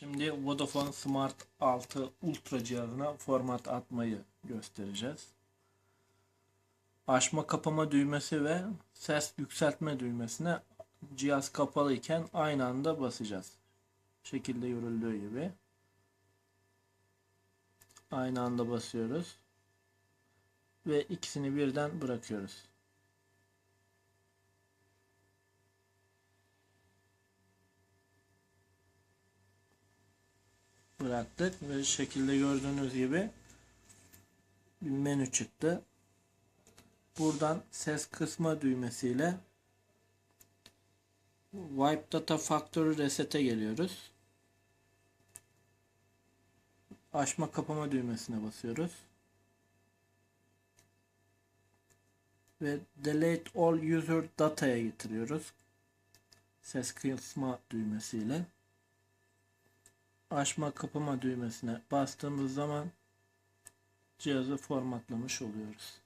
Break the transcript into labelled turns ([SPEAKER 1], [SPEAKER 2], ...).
[SPEAKER 1] Şimdi Vodafone Smart 6 Ultra cihazına format atmayı göstereceğiz. Açma kapama düğmesi ve ses yükseltme düğmesine cihaz kapalı iken aynı anda basacağız. Şekilde yürüldüğü gibi. Aynı anda basıyoruz. Ve ikisini birden bırakıyoruz. Bıraktık ve şekilde gördüğünüz gibi bir menü çıktı. Buradan ses kısma düğmesiyle Wipe Data Factory Reset'e geliyoruz. Açma kapama düğmesine basıyoruz. Ve Delete All User Data'ya getiriyoruz. Ses kısma düğmesiyle açma kapama düğmesine bastığımız zaman cihazı formatlamış oluyoruz.